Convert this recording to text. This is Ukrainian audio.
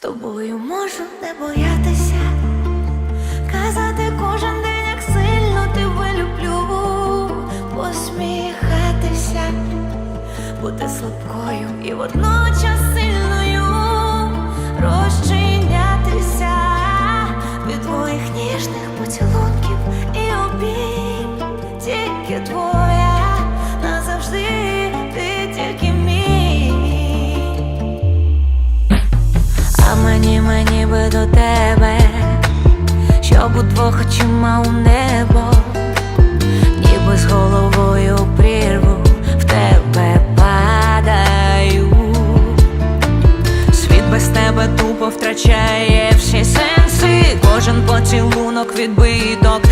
Тобою можу не боятися, казати кожен день, як сильно тебе люблю, посміхатися, бути слабкою і водночас сильною, розчинятися від твоїх ніжних поцілунків і обійм, тільки твоя щоб удвох очима у небо, ніби з головою в прірву в тебе падаю. Світ без тебе тупо втрачає всі сенси. Кожен поцілунок відбиток.